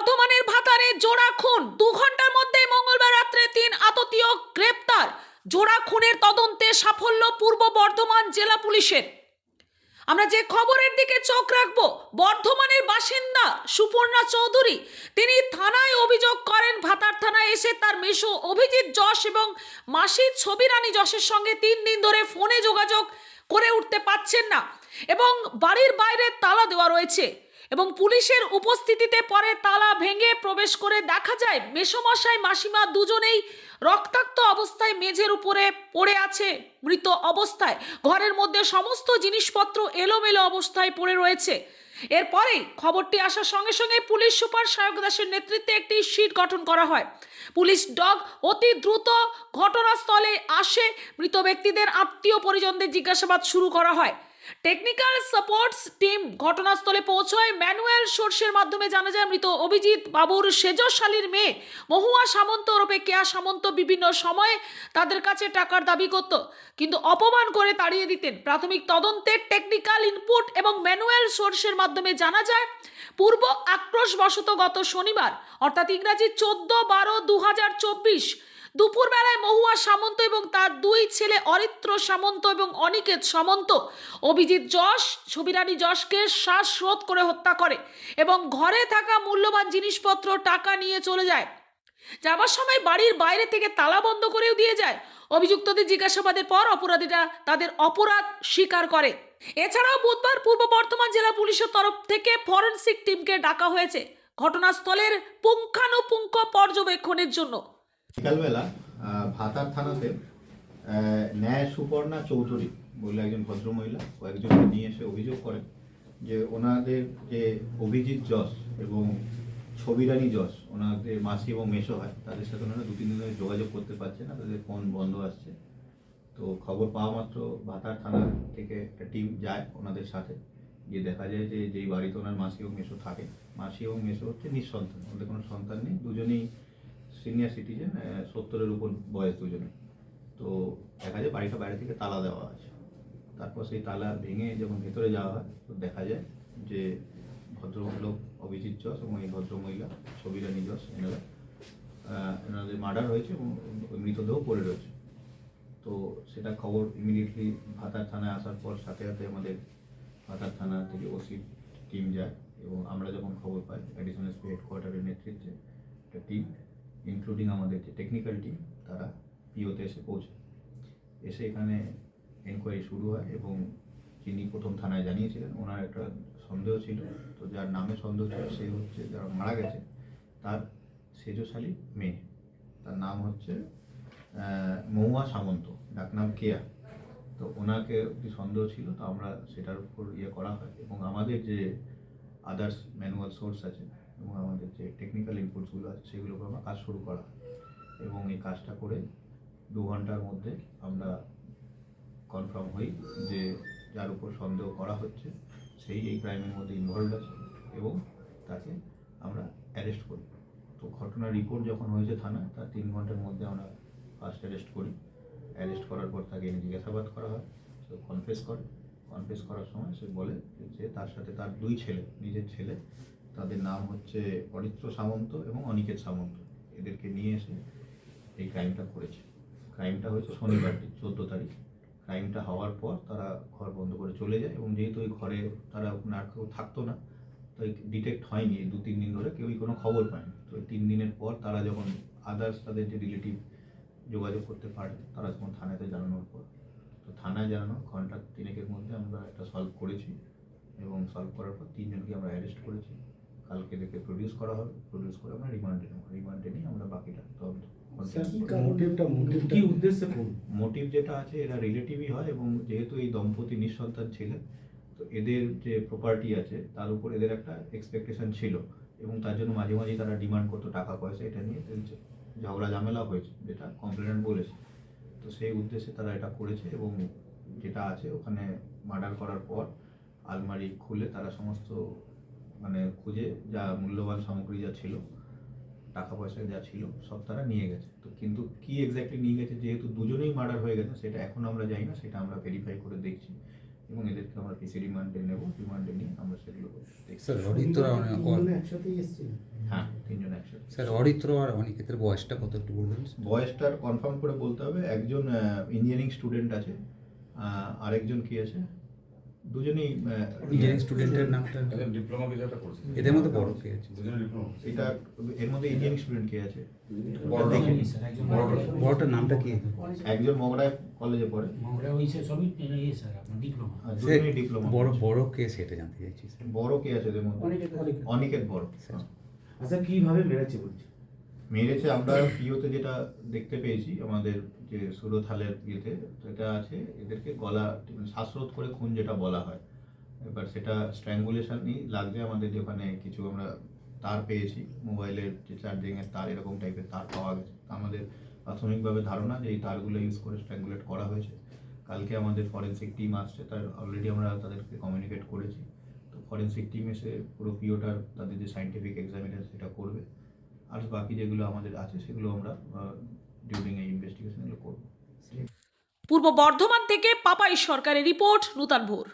বর্ধমানের ভাতারে জোড়া খুন। দু ঘণ্টার মধ্যে মঙ্গলবার রাত্রে তিন আততীয় গ্রেপ্তার। জোড়া খুনের তদন্তে সাফল্য পূর্ব বর্ধমান জেলা পুলিশের। আমরা যে খবরের দিকে চোখ রাখব, বর্ধমানের বাসিন্দা সুপর্ণা চৌধুরী, তিনি থানায় অভিযোগ করেন, ভাতার থানায় এসে তার মেশো অভিজিৎ যশ এবং মাসি ছবিরানী যশের সঙ্গে তিন দিন ধরে ফোনে যোগাযোগ করে উঠতে পাচ্ছেন না এবং বাড়ির বাইরে তালা দেওয়া রয়েছে। এবং পুলিশের উপস্থিতিতে পরে তালা ভেঙে প্রবেশ করে দেখা যায়, মেসমশাই, মাসিমা দুজনেই রক্তাক্ত অবস্থায় মেঝের উপরে পড়ে আছে, মৃত অবস্থায়। ঘরের মধ্যে সমস্ত জিনিসপত্র এলোমেলো অবস্থায় পড়ে রয়েছে। এরপরেই খবরটি আসার সঙ্গে সঙ্গে পুলিশ সুপার সায়ক দাসের নেতৃত্বে একটি শিট গঠন করা হয়। পুলিশ ডগ অতি দ্রুত ঘটনাস্থলে আসে, মৃত ব্যক্তিদের আত্মীয় পরিজনদের জিজ্ঞাসাবাদ শুরু করা হয়। টেকনিক্যাল সাপোর্টস টিম ঘটনাস্থলে পৌঁছয়। ম্যানুয়াল সোর্সের মাধ্যমে জানা যায়, মৃত অভিজিৎ বাবুর সেজশালীর মেয়ে মহুয়া সামন্ত ওরপে কেয়া সামন্ত বিভিন্ন সময়ে তাদের কাছে টাকার দাবি করত, কিন্তু অপমান করে তাড়িয়ে দিতেন। প্রাথমিক তদন্তের টেকনিক্যাল ইনপুট এবং ম্যানুয়াল সোর্সের মাধ্যমে জানা যায়, পূর্ব আক্রোশবশত গত শনিবার, অর্থাৎ ইংরাজি চোদ্দ বারো দু হাজার চব্বিশ দুপুরবেলায় মহুয়া সামন্ত এবং তার দুই ছেলে অরিত্র সামন্ত এবং অনিকেত সামন্ত, অভিজিৎ যশ, ছবিরানী যশকে শ্বাসরোধ করে হত্যা করে এবং ঘরে থাকা মূল্যবান জিনিসপত্র, টাকা নিয়ে চলে যায়। যাবার সময় বাড়ির বাইরে থেকে তালা বন্ধ করেও দিয়ে যায়। অভিযুক্তদের জিজ্ঞাসাবাদের পর অপরাধীরা তাদের অপরাধ স্বীকার করে। এছাড়াও বুধবার পূর্ব বর্ধমান জেলা পুলিশের তরফ থেকে ফরেনসিক টিমকে ডাকা হয়েছে ঘটনাস্থলের পুঙ্খানুপুঙ্খ পর্যবেক্ষণের জন্য। বিকালবেলা ভাতার থানাতে ন্যায় সুপর্ণা চৌধুরী বলে একজন ভদ্রমহিলা কয়েকজনকে নিয়ে এসে অভিযোগ করেন যে ওনাদের যে অভিজিৎ যশ এবং ছবিরানী যশ, ওনাদের মাসি এবং মেশো হয়, তাদের সাথে ওনারা দু তিন দিন ধরে যোগাযোগ করতে পারছে না, তাদের ফোন বন্ধ আসছে। তো খবর পাওয়া মাত্র ভাতার থানা থেকে একটা টিম যায় ওনাদের সাথে, গিয়ে দেখা যায় যে যেই বাড়িতে ওনার মাসি এবং মেশো থাকে, মাসি এবং মেশো হচ্ছে নিঃসন্তান, ওদের কোনো সন্তান নেই, দুজনেই সিনিয়র সিটিজেন সত্তরের উপর বয়স দুজনে। তো দেখা যায় বাড়িটা বাইরে থেকে তালা দেওয়া আছে। তারপর সেই তালা ভেঙে যখন ভেতরে যাওয়া হয়, তো দেখা যায় যে ভদ্রলোক অভিজিৎ যশ এবং এই ভদ্রমহিলা ছবিরানী যশ এনারা এনাদের মার্ডার হয়েছে এবং মৃতদেহ পড়ে রয়েছে। তো সেটা খবর ইমিডিয়েটলি ভাতার থানায় আসার পর সাথে সাথে আমাদের ভাতার থানা থেকে ওসি টিম যায় এবং আমরা যখন খবর পাই অ্যাডিশনাল এসপি হেডকোয়ার্টারের নেতৃত্বে একটা টিম ইনক্লুডিং আমাদের যে টেকনিক্যাল টিম তারা পিওতে এসে পৌঁছে। এসে এখানে এনকোয়ারি শুরু হয় এবং যিনি প্রথম থানায় জানিয়েছিলেন, ওনার একটা সন্দেহ ছিল। তো যার নামে সন্দেহ ছিল, সে হচ্ছে যারা মারা গেছে, তার সেজশালী মেয়ে। তার নাম হচ্ছে মহুয়া সামন্ত ডাকনাম কেয়া। তো ওনাকে একটি সন্দেহ ছিল, তো আমরা সেটার উপর ইয়ে করা হয়। এবং আমাদের যে আদার্স ম্যানুয়াল সোর্স আছে এবং আমাদের যে টেকনিক্যাল ইনপুটসগুলো আছে উপর আমরা কাজ শুরু করা। এবং এই কাজটা করে দু ঘণ্টার মধ্যে আমরা কনফার্ম হই যে যার উপর সন্দেহ করা হচ্ছে, সেই এই ক্রাইমের মধ্যে ইনভলভ আছে এবং তাকে আমরা অ্যারেস্ট করি। তো ঘটনার রিপোর্ট যখন হয়েছে থানায়, তার তিন ঘণ্টার মধ্যে আমরা ফার্স্ট অ্যারেস্ট করি। অ্যারেস্ট করার পর তাকে জিজ্ঞাসাবাদ করা হয়, সে কনফেস করে। কনফেস করার সময় সে বলে যে তার সাথে তার দুই ছেলে, নিজের ছেলে তাদের নাম হচ্ছে অরিত্র সামন্ত এবং অনিকেত সামন্ত। এদেরকে নিয়ে এসে এই ক্রাইমটা করেছে। ক্রাইমটা হয়েছে শনিবার চোদ্দ তারিখ। ক্রাইমটা হওয়ার পর তারা ঘর বন্ধ করে চলে যায় এবং যেহেতু ওই ঘরে তারা না কেউ থাকতো না তো ডিটেক্ট হয়নি। দু, তিন দিন ধরে কেউই কোনো খবর পায়নি। তো তিন দিনের পর তারা যখন আদার্স তাদের যে রিলেটিভ যোগাযোগ করতে পারে, তারা যখন থানাতে জানানোর পর। তো থানায় জানানো ঘণ্টা তিনেকের মধ্যে আমরা একটা সলভ করেছি এবং সলভ করার পর তিনজনকে আমরা অ্যারেস্ট করেছি। কালকে দেখে প্রডিউস করা হবে প্রডিউস করে আমরা রিমান্ডে নেব। রিমান্ডে নিয়ে আমরা বাকিটা তদন্ত কি উদ্দেশ্যে মোটিভ যেটা আছে এরা রিলেটিভই হয় এবং যেহেতু এই দম্পতি নিঃসন্তান ছিলেন তো এদের যে প্রপার্টি আছে তার উপর এদের একটা এক্সপেকটেশন ছিল এবং তার জন্য মাঝে মাঝে তারা ডিমান্ড করতো টাকা পয়সা এটা নিয়ে এদের ঝগড়া ঝামেলা হয়েছে যেটা কমপ্লেনেন্ট বলেছে। তো সেই উদ্দেশ্যে তারা এটা করেছে এবং যেটা আছে ওখানে মার্ডার করার পর আলমারি খুলে তারা সমস্ত মানে খুঁজে যা মূল্যবান সামগ্রী যা ছিল টাকা পয়সা যা ছিল সব তারা নিয়ে গেছে। তো কিন্তু কি এক্স্যাক্টলি নিয়ে গেছে যেহেতু দুজনেই মার্ডার হয়ে গেছে সেটা এখন আমরা জানি না সেটা আমরা ভেরিফাই করে দেখছি। এবং এদেরকে আমরা পিসি রিমান্ডে নেব রিমান্ডে নিয়ে আমরা সেগুলো দেখছি। স্যার একসাথেই এসেছিল। হ্যাঁ তিনজন একসাথে স্যার অরিত্র আর অনিকেতের বয়সটা কত একটু বলবেন বয়সটার কনফার্ম করে বলতে হবে একজন ইঞ্জিনিয়ারিং স্টুডেন্ট আছে আরেকজন কি আছে? দুজনেই ইঞ্জিনিয়ারিং স্টুডেন্টের নামটা ডিপ্লোমা কিছু একটা করছে। এদের মধ্যে বড় কে আছে? দুজনে ডিপ্লোমা এটা এর মধ্যে ইঞ্জিনিয়ারিং স্টুডেন্ট কে আছে। বড় দেখে বড়টার নামটা কি? একজন মগরায় কলেজে পড়ে। আমরা ওই সবই ইয়ে স্যার আপনার ডিপ্লোমা দুজনেই ডিপ্লোমা বড় বড় কে সেটা জানতে চাইছি বড় কে আছে এদের মধ্যে? অনেকে অনেকে অনিকেত বড়। স্যার। আচ্ছা কীভাবে মেরেছে বলছি? মেরেছে আমরা পিওতে যেটা দেখতে পেয়েছি, আমাদের যে সুরথালের ইয়েতে, সেটা আছে, এদেরকে গলা শ্বাসরোধ করে খুন যেটা বলা হয়। এবার সেটা স্ট্র্যাঙ্গুলেশনই লাগছে আমাদের ওখানে কিছু আমরা তার পেয়েছি মোবাইলের যে চার্জিংয়ের তার, এরকম টাইপের তার পাওয়া গেছে। আমাদের প্রাথমিকভাবে ধারণা যে এই তারগুলো ইউজ করে স্ট্র্যাঙ্গুলেট করা হয়েছে। কালকে আমাদের ফরেন্সিক টিম আসছে, তার অলরেডি আমরা তাদেরকে কমিউনিকেট করেছি। তো ফরেন্সিক টিম এসে পুরো পিওটার তাদের যে সাইন্টিফিক এক্সামিনার সেটা করবে। আর বাকি যেগুলো আমাদের আছে, সেগুলো আমরা ডিউরিং এই ইনভেস্টিগেশন করব করব। পূর্ব বর্ধমান থেকে পাপাই সরকারের রিপোর্ট নূতন ভোর।